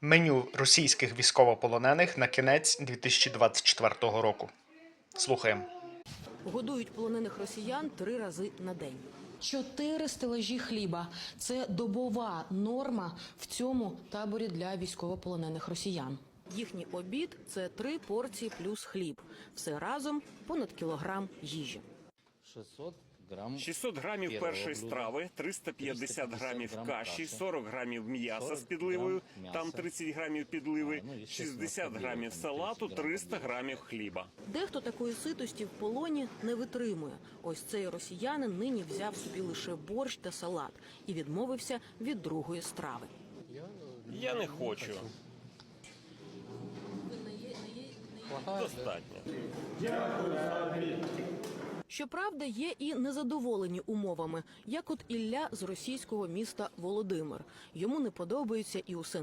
Меню російських військовополонених на кінець 2024 року. Слухаємо. Годують полонених росіян три рази на день. Чотири стелажі хліба це добова норма в цьому таборі для військовополонених росіян. Їхній обід це три порції плюс хліб. Все разом понад кілограм їжі. 600 грамм 600 грамів першої блюда, страви, 350 350 грамів каші, каші, 40 грамів м'яса з підливою, грам там м'яса. 30 грамів підливи, А, ну, 60 грамів салату, 30 300 грамів хліба. Дехто такої ситості в полоні не витримує. Ось цей росіянин нині взяв собі лише борщ та салат і відмовився від другої страви. Я не хочу. Достатньо. Щоправда, є і незадоволені умовами, як от Ілля з російського міста Володимир. Йому не подобається і усе